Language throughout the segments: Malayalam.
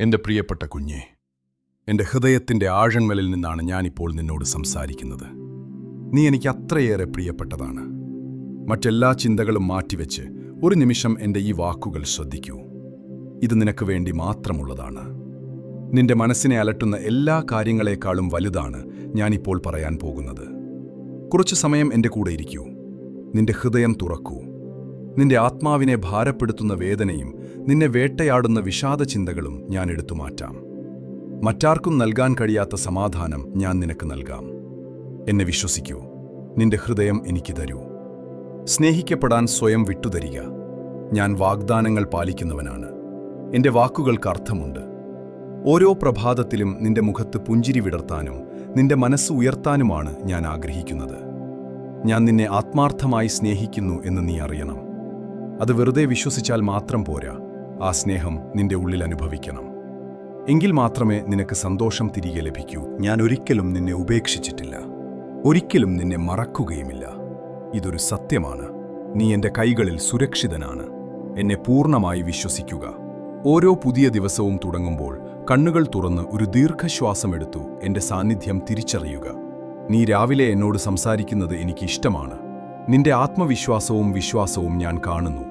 എന്റെ പ്രിയപ്പെട്ട കുഞ്ഞെ എന്റെ ഹൃദയത്തിന്റെ ആഴന്മലിൽ നിന്നാണ് ഞാനിപ്പോൾ നിന്നോട് സംസാരിക്കുന്നത്. നീ എനിക്ക് അത്രയേറെ പ്രിയപ്പെട്ടതാണ്. മറ്റെല്ലാ ചിന്തകളും മാറ്റിവെച്ച് ഒരു നിമിഷം എന്റെ ഈ വാക്കുകൾ ശ്രദ്ധിക്കൂ. ഇത് നിനക്ക് വേണ്ടി മാത്രമുള്ളതാണ്. നിന്റെ മനസ്സിനെ അലട്ടുന്ന എല്ലാ കാര്യങ്ങളെക്കാളും വലുതാണ് ഞാനിപ്പോൾ പറയാൻ പോകുന്നത്. കുറച്ച് സമയം എന്റെ കൂടെ ഇരിക്കൂ. നിന്റെ ഹൃദയം തുറക്കൂ. നിന്റെ ആത്മാവിനെ ഭാരപ്പെടുത്തുന്ന വേദനയും നിന്നെ വേട്ടയാടുന്ന വിഷാദ ചിന്തകളും ഞാൻ എടുത്തുമാറ്റാം മറ്റാർക്കും നൽകാൻ കഴിയാത്ത സമാധാനം ഞാൻ നിനക്ക് നൽകാം. എന്നെ വിശ്വസിക്കൂ. നിന്റെ ഹൃദയം എനിക്ക് തരൂ. സ്നേഹിക്കപ്പെടാൻ സ്വയം വിട്ടുതരിക. ഞാൻ വാഗ്ദാനങ്ങൾ പാലിക്കുന്നവനാണ്. എന്റെ വാക്കുകൾക്ക് അർത്ഥമുണ്ട്. ഓരോ പ്രഭാതത്തിലും നിന്റെ മുഖത്ത് പുഞ്ചിരി വിടർത്താനും നിന്റെ മനസ്സ് ഉയർത്താനുമാണ് ഞാൻ ആഗ്രഹിക്കുന്നത്. ഞാൻ നിന്നെ ആത്മാർത്ഥമായി സ്നേഹിക്കുന്നു എന്ന് നീ അറിയണം. അത് വെറുതെ വിശ്വസിച്ചാൽ മാത്രം പോരാ. ആ സ്നേഹം നിന്റെ ഉള്ളിൽ അനുഭവിക്കണം. എങ്കിൽ മാത്രമേ നിനക്ക് സന്തോഷം തിരികെ ലഭിക്കൂ. ഞാൻ ഒരിക്കലും നിന്നെ ഉപേക്ഷിച്ചിട്ടില്ല. ഒരിക്കലും നിന്നെ മറക്കുകയുമില്ല. ഇതൊരു സത്യമാണ്. നീ എന്റെ കൈകളിൽ സുരക്ഷിതനാണ്. എന്നെ പൂർണമായി വിശ്വസിക്കുക. ഓരോ പുതിയ ദിവസവും തുടങ്ങുമ്പോൾ കണ്ണുകൾ തുറന്ന് ഒരു ദീർഘശ്വാസമെടുത്തു എന്റെ സാന്നിധ്യം തിരിച്ചറിയുക. നീ രാവിലെ എന്നോട് സംസാരിക്കുന്നത് എനിക്ക് ഇഷ്ടമാണ്. നിന്റെ ആത്മവിശ്വാസവും വിശ്വാസവും ഞാൻ കാണുന്നു.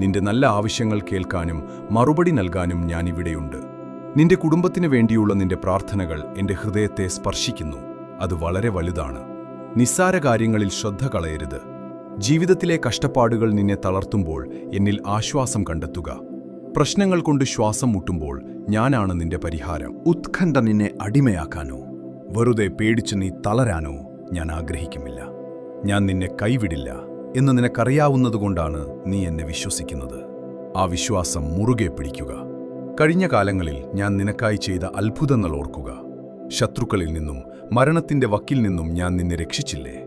നിന്റെ നല്ല ആവശ്യങ്ങൾ കേൾക്കാനും മറുപടി നൽകാനും ഞാനിവിടെയുണ്ട്. നിന്റെ കുടുംബത്തിന് വേണ്ടിയുള്ള നിന്റെ പ്രാർത്ഥനകൾ എന്റെ ഹൃദയത്തെ സ്പർശിക്കുന്നു. അത് വളരെ വലുതാണ്. നിസ്സാര കാര്യങ്ങളിൽ ശ്രദ്ധ കളയരുത്. ജീവിതത്തിലെ കഷ്ടപ്പാടുകൾ നിന്നെ തളർത്തുമ്പോൾ എന്നിൽ ആശ്വാസം കണ്ടെത്തുക. പ്രശ്നങ്ങൾ കൊണ്ട് ശ്വാസം മുട്ടുമ്പോൾ ഞാനാണ് നിന്റെ പരിഹാരം. ഉത്കണ്ഠ നിന്നെ അടിമയാക്കാനോ? വെറുതെ പേടിച്ച് നീ തളരാനോ ഞാൻ ആഗ്രഹിക്കുന്നില്ല. ഞാൻ നിന്നെ കൈവിടില്ല. എന്ന് നിനക്കറിയാവുന്നതുകൊണ്ടാണ് നീ എന്നെ വിശ്വസിക്കുന്നത്. ആ വിശ്വാസം മുറുകെ പിടിക്കുക. കഴിഞ്ഞ കാലങ്ങളിൽ ഞാൻ നിനക്കായി ചെയ്ത അത്ഭുതങ്ങൾ ഓർക്കുക. ശത്രുക്കളിൽ നിന്നും മരണത്തിന്റെ വക്കിൽ നിന്നും ഞാൻ നിന്നെ രക്ഷിച്ചില്ലേ?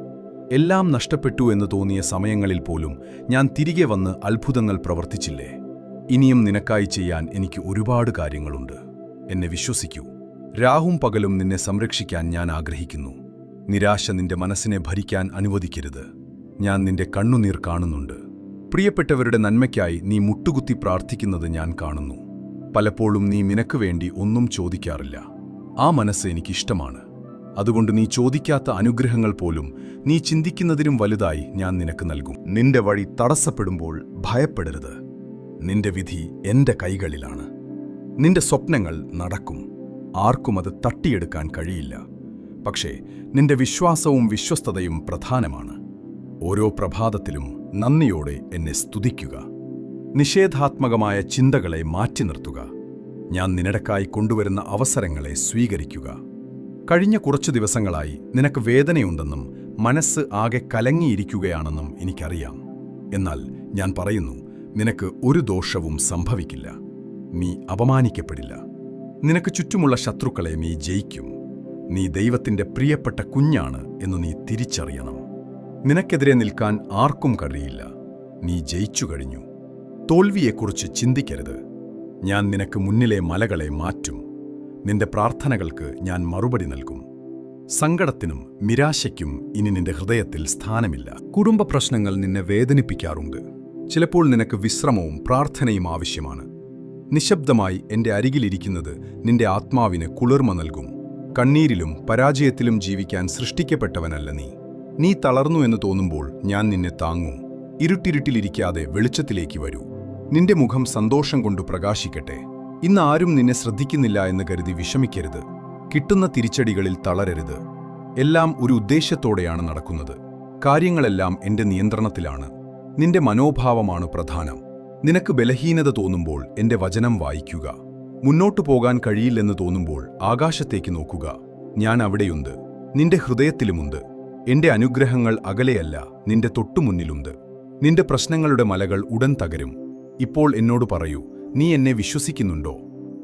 എല്ലാം നഷ്ടപ്പെട്ടു എന്ന് തോന്നിയ സമയങ്ങളിൽ പോലും ഞാൻ തിരികെ വന്ന് അത്ഭുതങ്ങൾ പ്രവർത്തിച്ചില്ലേ? ഇനിയും നിനക്കായി ചെയ്യാൻ എനിക്ക് ഒരുപാട് കാര്യങ്ങളുണ്ട്. എന്നെ വിശ്വസിക്കൂ. രാഹും പകലും നിന്നെ സംരക്ഷിക്കാൻ ഞാൻ ആഗ്രഹിക്കുന്നു. നിരാശ നിന്റെ മനസ്സിനെ ഭരിക്കാൻ അനുവദിക്കരുത്. ഞാൻ നിന്റെ കണ്ണുനീർ കാണുന്നുണ്ട്. പ്രിയപ്പെട്ടവരുടെ നന്മയ്ക്കായി നീ മുട്ടുകുത്തി പ്രാർത്ഥിക്കുന്നത് ഞാൻ കാണുന്നു. പലപ്പോഴും നീ നിനക്ക് വേണ്ടി ഒന്നും ചോദിക്കാറില്ല. ആ മനസ്സ് എനിക്കിഷ്ടമാണ് അതുകൊണ്ട് നീ ചോദിക്കാത്ത അനുഗ്രഹങ്ങൾ പോലും നീ ചിന്തിക്കുന്നതിനും വലുതായി ഞാൻ നിനക്ക് നൽകും. നിന്റെ വഴി തടസ്സപ്പെടുമ്പോൾ ഭയപ്പെടരുത്. നിന്റെ വിധി എന്റെ കൈകളിലാണ്. നിന്റെ സ്വപ്നങ്ങൾ നടക്കും. ആർക്കും അത് തട്ടിയെടുക്കാൻ കഴിയില്ല. പക്ഷേ നിന്റെ വിശ്വാസവും വിശ്വസ്തതയും പ്രധാനമാണ്. ഓരോ പ്രഭാതത്തിലും നന്ദിയോടെ എന്നെ സ്തുതിക്കുക. നിഷേധാത്മകമായ ചിന്തകളെ മാറ്റി നിർത്തുക. ഞാൻ നിനടക്കായി കൊണ്ടുവരുന്ന അവസരങ്ങളെ സ്വീകരിക്കുക. കഴിഞ്ഞ കുറച്ചു ദിവസങ്ങളായി നിനക്ക് വേദനയുണ്ടെന്നും മനസ്സ് ആകെ കലങ്ങിയിരിക്കുകയാണെന്നും എനിക്കറിയാം. എന്നാൽ ഞാൻ പറയുന്നു നിനക്ക് ഒരു ദോഷവും സംഭവിക്കില്ല. നീ അപമാനിക്കപ്പെടില്ല. നിനക്ക് ചുറ്റുമുള്ള ശത്രുക്കളെ നീ ജയിക്കും. നീ ദൈവത്തിന്റെ പ്രിയപ്പെട്ട കുഞ്ഞാണ് എന്ന് നീ തിരിച്ചറിയണം. നിനക്കെതിരെ നിൽക്കാൻ ആർക്കും കഴിയില്ല. നീ ജയിച്ചു കഴിഞ്ഞു. തോൽവിയെക്കുറിച്ച് ചിന്തിക്കരുത്. ഞാൻ നിനക്ക് മുന്നിലെ മലകളെ മാറ്റും. നിന്റെ പ്രാർത്ഥനകൾക്ക് ഞാൻ മറുപടി നൽകും. സങ്കടത്തിനും നിരാശയ്ക്കും ഇനി നിന്റെ ഹൃദയത്തിൽ സ്ഥാനമില്ല. കുടുംബ പ്രശ്നങ്ങൾ നിന്നെ വേദനിപ്പിക്കാറുണ്ട്. ചിലപ്പോൾ നിനക്ക് വിശ്രമവും പ്രാർത്ഥനയും ആവശ്യമാണ്. നിശബ്ദമായി എന്റെ അരികിലിരിക്കുന്നത് നിന്റെ ആത്മാവിന് കുളിർമ നൽകും. കണ്ണീരിലും പരാജയത്തിലും ജീവിക്കാൻ സൃഷ്ടിക്കപ്പെട്ടവനല്ല നീ. നീ തളർന്നു എന്ന് തോന്നുമ്പോൾ ഞാൻ നിന്നെ താങ്ങും. ഇരുട്ടിരുട്ടിലിരിക്കാതെ വെളിച്ചത്തിലേക്ക് വരൂ. നിന്റെ മുഖം സന്തോഷം കൊണ്ട് പ്രകാശിക്കട്ടെ. ഇന്ന് ആരും നിന്നെ ശ്രദ്ധിക്കുന്നില്ല എന്ന് കരുതി വിഷമിക്കരുത്. കിട്ടുന്ന തിരിച്ചടികളിൽ തളരരുത്. എല്ലാം ഒരു ഉദ്ദേശ്യത്തോടെയാണ് നടക്കുന്നത്. കാര്യങ്ങളെല്ലാം എന്റെ നിയന്ത്രണത്തിലാണ്. നിന്റെ മനോഭാവമാണ് പ്രധാനം. നിനക്ക് ബലഹീനത തോന്നുമ്പോൾ എന്റെ വചനം വായിക്കുക. മുന്നോട്ടു പോകാൻ കഴിയില്ലെന്ന് തോന്നുമ്പോൾ ആകാശത്തേക്ക് നോക്കുക. ഞാൻ അവിടെയുണ്ട്. നിന്റെ ഹൃദയത്തിലുമുണ്ട്. എന്റെ അനുഗ്രഹങ്ങൾ അകലെയല്ല നിന്റെ തൊട്ടുമുന്നിലുണ്ട്. നിന്റെ പ്രശ്നങ്ങളുടെ മലകൾ ഉടൻ തകരും. ഇപ്പോൾ എന്നോട് പറയൂ നീ എന്നെ വിശ്വസിക്കുന്നുണ്ടോ?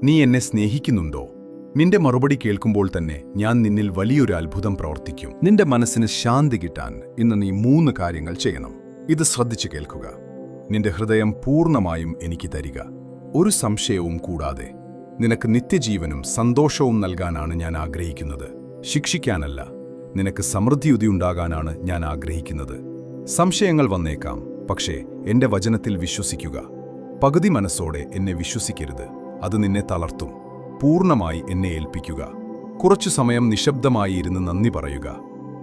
നീ എന്നെ സ്നേഹിക്കുന്നുണ്ടോ? നിന്റെ മറുപടി കേൾക്കുമ്പോൾ തന്നെ ഞാൻ നിന്നിൽ വലിയൊരു അത്ഭുതം പ്രവർത്തിക്കും. നിന്റെ മനസ്സിന് ശാന്തി കിട്ടാൻ ഇന്ന് നീ മൂന്ന് കാര്യങ്ങൾ ചെയ്യണം. ഇത് ശ്രദ്ധിച്ചു കേൾക്കുക. നിന്റെ ഹൃദയം പൂർണമായും എനിക്ക് തരിക. ഒരു സംശയവും കൂടാതെ നിനക്ക് നിത്യജീവനും സന്തോഷവും നൽകാനാണ് ഞാൻ ആഗ്രഹിക്കുന്നത്. ശിക്ഷിക്കാനല്ല നിനക്ക് സമൃദ്ധിയുതിയുണ്ടാകാനാണ് ഞാൻ ആഗ്രഹിക്കുന്നത്. സംശയങ്ങൾ വന്നേക്കാം പക്ഷേ എന്റെ വചനത്തിൽ വിശ്വസിക്കുക. പകുതി മനസ്സോടെ എന്നെ വിശ്വസിക്കരുത് അത് നിന്നെ തളർത്തും. പൂർണമായി എന്നെ ഏൽപ്പിക്കുക. കുറച്ചു സമയം നിശബ്ദമായി ഇരുന്ന് നന്ദി പറയുക.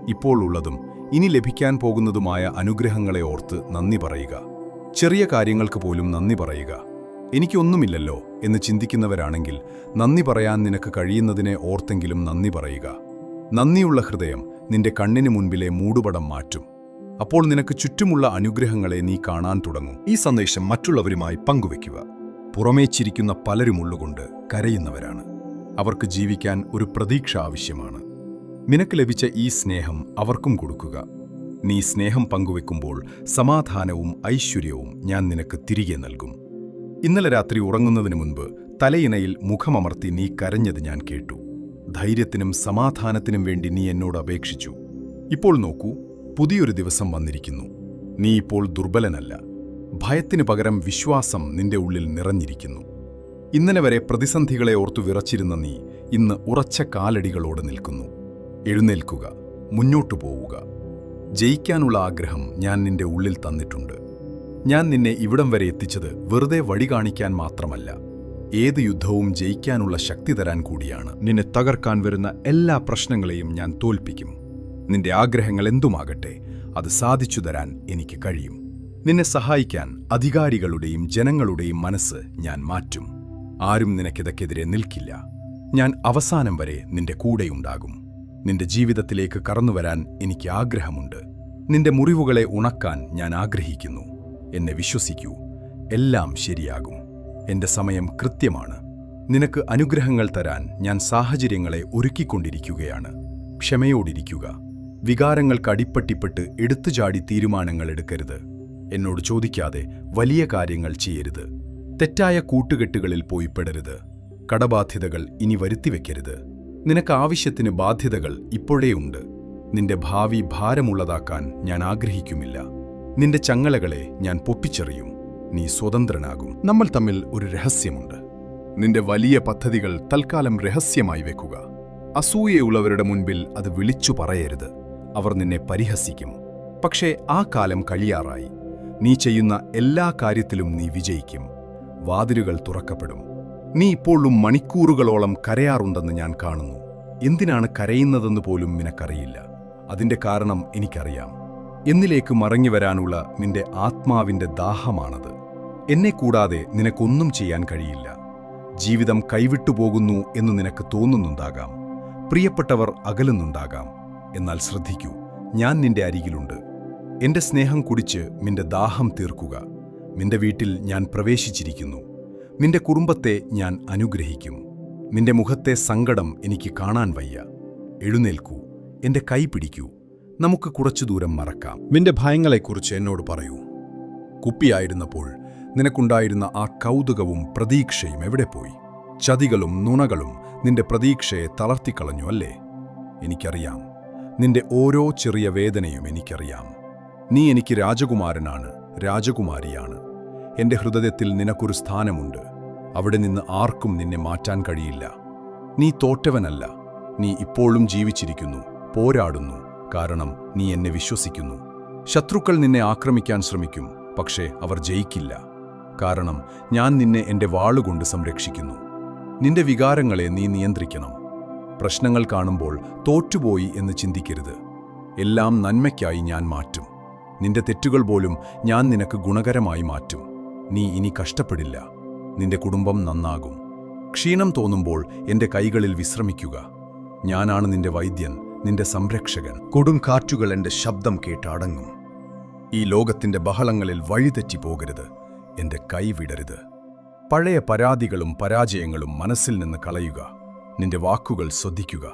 ഇപ്പോൾ ഉള്ളതും ഇനി ലഭിക്കാൻ പോകുന്നതുമായ അനുഗ്രഹങ്ങളെ ഓർത്ത് നന്ദി പറയുക. ചെറിയ കാര്യങ്ങൾക്ക് പോലും നന്ദി പറയുക. എനിക്കൊന്നുമില്ലല്ലോ എന്ന് ചിന്തിക്കുന്നവരാണെങ്കിൽ നന്ദി പറയാൻ നിനക്ക് കഴിയുന്നതിനെ ഓർത്തെങ്കിലും നന്ദി പറയുക. നന്ദിയുള്ള ഹൃദയം നിന്റെ കണ്ണിന് മുൻപിലെ മൂടുപടം മാറ്റും. അപ്പോൾ നിനക്ക് ചുറ്റുമുള്ള അനുഗ്രഹങ്ങളെ നീ കാണാൻ തുടങ്ങും. ഈ സന്ദേശം മറ്റുള്ളവരുമായി പങ്കുവെക്കുക പുറമേ ചിരിക്കുന്ന പലരുമുള്ളുകൊണ്ട് കരയുന്നവരാണ്. അവർക്ക് ജീവിക്കാൻ ഒരു പ്രതീക്ഷ ആവശ്യമാണ്. നിനക്ക് ലഭിച്ച ഈ സ്നേഹം അവർക്കും കൊടുക്കുക. നീ സ്നേഹം പങ്കുവെക്കുമ്പോൾ സമാധാനവും ഐശ്വര്യവും ഞാൻ നിനക്ക് തിരികെ നൽകും. ഇന്നലെ രാത്രി ഉറങ്ങുന്നതിന് മുൻപ് തലയിണയിൽ മുഖമമർത്തി നീ കരഞ്ഞത് ഞാൻ കേട്ടു. ധൈര്യത്തിനും സമാധാനത്തിനും വേണ്ടി നീ എന്നോട് അപേക്ഷിച്ചു. ഇപ്പോൾ നോക്കൂ പുതിയൊരു ദിവസം വന്നിരിക്കുന്നു. നീ ഇപ്പോൾ ദുർബലനല്ല. ഭയത്തിനു പകരം വിശ്വാസം നിന്റെ ഉള്ളിൽ നിറഞ്ഞിരിക്കുന്നു. ഇന്നലെ വരെ പ്രതിസന്ധികളെ ഓർത്തു വിറച്ചിരുന്ന നീ ഇന്ന് ഉറച്ച കാലടികളോട് നിൽക്കുന്നു. എഴുന്നേൽക്കുക മുന്നോട്ടു പോവുക. ജയിക്കാനുള്ള ആഗ്രഹം ഞാൻ നിന്റെ ഉള്ളിൽ തന്നിട്ടുണ്ട്. ഞാൻ നിന്നെ ഇവിടം വരെ എത്തിച്ചത് വെറുതെ വഴി കാണിക്കാൻ മാത്രമല്ല. ഏത് യുദ്ധവും ജയിക്കാനുള്ള ശക്തി തരാൻ കൂടിയാണ്. നിന്നെ തകർക്കാൻ വരുന്ന എല്ലാ പ്രശ്നങ്ങളെയും ഞാൻ തോൽപ്പിക്കും. നിന്റെ ആഗ്രഹങ്ങൾ എന്തുമാകട്ടെ അത് സാധിച്ചു തരാൻ എനിക്ക് കഴിയും. നിന്നെ സഹായിക്കാൻ അധികാരികളുടെയും ജനങ്ങളുടെയും മനസ്സ് ഞാൻ മാറ്റും. ആരും നിനക്കിതക്കെതിരെ നിൽക്കില്ല. ഞാൻ അവസാനം വരെ നിന്റെ കൂടെയുണ്ടാകും. നിന്റെ ജീവിതത്തിലേക്ക് കടന്നുവരാൻ എനിക്ക് ആഗ്രഹമുണ്ട്. നിന്റെ മുറിവുകളെ ഉണക്കാൻ ഞാൻ ആഗ്രഹിക്കുന്നു. എന്നെ വിശ്വസിക്കൂ. എല്ലാം ശരിയാകും. എന്റെ സമയം കൃത്യമാണ്. നിനക്ക് അനുഗ്രഹങ്ങൾ തരാൻ ഞാൻ സാഹചര്യങ്ങളെ ഒരുക്കിക്കൊണ്ടിരിക്കുകയാണ്. ക്ഷമയോടിരിക്കുക. വികാരങ്ങൾക്ക് അടിപ്പട്ടിപ്പെട്ട് എടുത്തുചാടി തീരുമാനങ്ങൾ എടുക്കരുത്. എന്നോട് ചോദിക്കാതെ വലിയ കാര്യങ്ങൾ ചെയ്യരുത്. തെറ്റായ കൂട്ടുകെട്ടുകളിൽ പോയി പെടരുത്. കടബാധ്യതകൾ ഇനി വരുത്തിവെക്കരുത് നിനക്ക് ആവശ്യത്തിന് ബാധ്യതകൾ ഇപ്പോഴേ ഉണ്ട്. നിന്റെ ഭാവി ഭാരമുള്ളതാക്കാൻ ഞാൻ ആഗ്രഹിക്കുമില്ല. നിന്റെ ചങ്ങലകളെ ഞാൻ പൊട്ടിച്ചെറിയും നീ സ്വതന്ത്രനാകും. നമ്മൾ തമ്മിൽ ഒരു രഹസ്യമുണ്ട്. നിന്റെ വലിയ പദ്ധതികൾ തൽക്കാലം രഹസ്യമായി വെക്കുക. അസൂയയുള്ളവരുടെ മുൻപിൽ അത് വിളിച്ചു പറയരുത്. അവർ നിന്നെ പരിഹസിക്കും. പക്ഷേ ആ കാലം കഴിയാറായി. നീ ചെയ്യുന്ന എല്ലാ കാര്യത്തിലും നീ വിജയിക്കും. വാതിലുകൾ തുറക്കപ്പെടും. നീ ഇപ്പോഴും മണിക്കൂറുകളോളം കരയാറുണ്ടെന്ന് ഞാൻ കാണുന്നു. എന്തിനാണ് കരയുന്നതെന്ന് പോലും നിനക്കറിയില്ല. അതിന്റെ കാരണം എനിക്കറിയാം. എന്നിലേക്ക് മറങ്ങി വരാനുള്ള നിന്റെ ആത്മാവിന്റെ ദാഹമാണത്. എന്നെ കൂടാതെ നിനക്കൊന്നും ചെയ്യാൻ കഴിയില്ല. ജീവിതം കൈവിട്ടുപോകുന്നു എന്ന് നിനക്ക് തോന്നുന്നുണ്ടാകാം. പ്രിയപ്പെട്ടവർ അകലുന്നുണ്ടാകാം. എന്നാൽ ശ്രദ്ധിക്കൂ ഞാൻ നിന്റെ അരികിലുണ്ട്. എന്റെ സ്നേഹം കുടിച്ച് നിന്റെ ദാഹം തീർക്കുക. നിന്റെ വീട്ടിൽ ഞാൻ പ്രവേശിച്ചിരിക്കുന്നു. നിന്റെ കുടുംബത്തെ ഞാൻ അനുഗ്രഹിക്കും. നിന്റെ മുഖത്തെ സങ്കടം എനിക്ക് കാണാൻ വയ്യ. എഴുന്നേൽക്കൂ എന്റെ കൈ പിടിക്കൂ. നമുക്ക് കുറച്ചു ദൂരം മറക്കാം. നിന്റെ ഭയങ്ങളെക്കുറിച്ച് എന്നോട് പറയൂ. കുപ്പിയായിരുന്നപ്പോൾ നിനക്കുണ്ടായിരുന്ന ആ കൗതുകവും പ്രതീക്ഷയും എവിടെ പോയി? ചതികളും നുണകളും നിന്റെ പ്രതീക്ഷയെ തളർത്തിക്കളഞ്ഞു അല്ലേ? എനിക്കറിയാം. നിന്റെ ഓരോ ചെറിയ വേദനയും എനിക്കറിയാം. നീ എനിക്ക് രാജകുമാരനാണ് രാജകുമാരിയാണ്. എന്റെ ഹൃദയത്തിൽ നിനക്കൊരു സ്ഥാനമുണ്ട്. അവിടെ നിന്ന് ആർക്കും നിന്നെ മാറ്റാൻ കഴിയില്ല. നീ തോറ്റവനല്ല. നീ ഇപ്പോഴും ജീവിച്ചിരിക്കുന്നു പോരാടുന്നു കാരണം നീ എന്നെ വിശ്വസിക്കുന്നു. ശത്രുക്കൾ നിന്നെ ആക്രമിക്കാൻ ശ്രമിക്കും പക്ഷേ അവർ ജയിക്കില്ല. കാരണം ഞാൻ നിന്നെ എന്റെ വാളുകൊണ്ട് സംരക്ഷിക്കുന്നു. നിന്റെ വികാരങ്ങളെ നീ നിയന്ത്രിക്കണം. പ്രശ്നങ്ങൾ കാണുമ്പോൾ തോറ്റുപോയി എന്ന് ചിന്തിക്കരുത്. എല്ലാം നന്മയ്ക്കായി ഞാൻ മാറ്റും. നിന്റെ തെറ്റുകൾ പോലും ഞാൻ നിനക്ക് ഗുണകരമായി മാറ്റും. നീ ഇനി കഷ്ടപ്പെടില്ല. നിന്റെ കുടുംബം നന്നാകും. ക്ഷീണം തോന്നുമ്പോൾ എന്റെ കൈകളിൽ വിശ്രമിക്കുക. ഞാനാണ് നിന്റെ വൈദ്യൻ നിന്റെ സംരക്ഷകൻ. കൊടുങ്കാറ്റുകൾ എന്റെ ശബ്ദം കേട്ട് അടങ്ങും. ഈ ലോകത്തിന്റെ ബഹളങ്ങളിൽ വഴിതെറ്റി എന്റെ കൈ വിടരുത്. പഴയ പരാതികളും പരാജയങ്ങളും മനസ്സിൽ നിന്ന് കളയുക. നിന്റെ വാക്കുകൾ ശ്രദ്ധിക്കുക.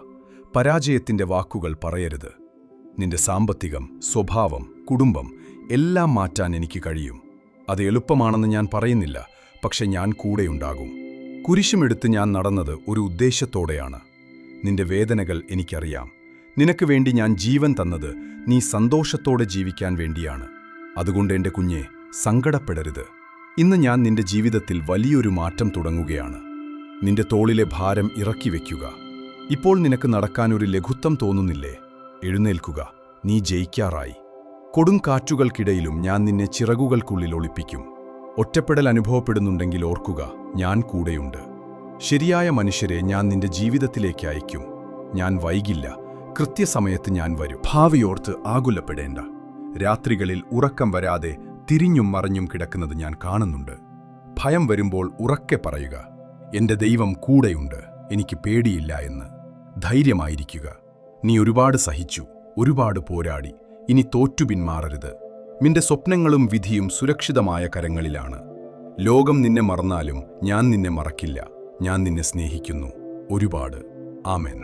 പരാജയത്തിന്റെ വാക്കുകൾ പറയരുത്. നിന്റെ സാമ്പത്തികം സ്വഭാവം കുടുംബം എല്ലാം മാറ്റാൻ എനിക്ക് കഴിയും. അത് എളുപ്പമാണെന്ന് ഞാൻ പറയുന്നില്ല പക്ഷെ ഞാൻ കൂടെയുണ്ടാകും. കുരിശുമെടുത്ത് ഞാൻ നടന്നത് ഒരു ഉദ്ദേശത്തോടെയാണ്. നിന്റെ വേദനകൾ എനിക്കറിയാം. നിനക്ക് വേണ്ടി ഞാൻ ജീവൻ തന്നത് നീ സന്തോഷത്തോടെ ജീവിക്കാൻ വേണ്ടിയാണ്. അതുകൊണ്ട് എന്റെ കുഞ്ഞെ സങ്കടപ്പെടരുത്. ഇന്ന് ഞാൻ നിന്റെ ജീവിതത്തിൽ വലിയൊരു മാറ്റം തുടങ്ങുകയാണ്. നിന്റെ തോളിലെ ഭാരം ഇറക്കി വയ്ക്കുക ഇപ്പോൾ നിനക്ക് നടക്കാൻ ഒരു ലഘുത്വം തോന്നുന്നില്ലേ? എഴുന്നേൽക്കുക. നീ ജയിക്കാറായി. കൊടുങ്കാറ്റുകൾക്കിടയിലും ഞാൻ നിന്നെ ചിറകുകൾക്കുള്ളിൽ ഒളിപ്പിക്കും. ഒറ്റപ്പെടൽ അനുഭവപ്പെടുന്നുണ്ടെങ്കിൽ ഓർക്കുക ഞാൻ കൂടെയുണ്ട്. ശരിയായ മനുഷ്യരെ ഞാൻ നിന്റെ ജീവിതത്തിലേക്ക് അയക്കും ഞാൻ വൈകില്ല. കൃത്യസമയത്ത് ഞാൻ വരും. ഭാവിയോർത്ത് ആകുലപ്പെടേണ്ട. രാത്രികളിൽ ഉറക്കം വരാതെ തിരിഞ്ഞും മറിഞ്ഞും കിടക്കുന്നത് ഞാൻ കാണുന്നുണ്ട്. ഭയം വരുമ്പോൾ ഉറക്കെ പറയുക എന്റെ ദൈവം കൂടെയുണ്ട് എനിക്ക് പേടിയില്ല എന്ന്. ധൈര്യമായിരിക്കുക. നീ ഒരുപാട് സഹിച്ചു ഒരുപാട് പോരാടി ഇനി തോറ്റു പിന്മാറരുത്. നിന്റെ സ്വപ്നങ്ങളും വിധിയും സുരക്ഷിതമായ കരങ്ങളിലാണ്. ലോകം നിന്നെ മറന്നാലും ഞാൻ നിന്നെ മറക്കില്ല. ഞാൻ നിന്നെ സ്നേഹിക്കുന്നു. ഒരുപാട്. ആമേൻ.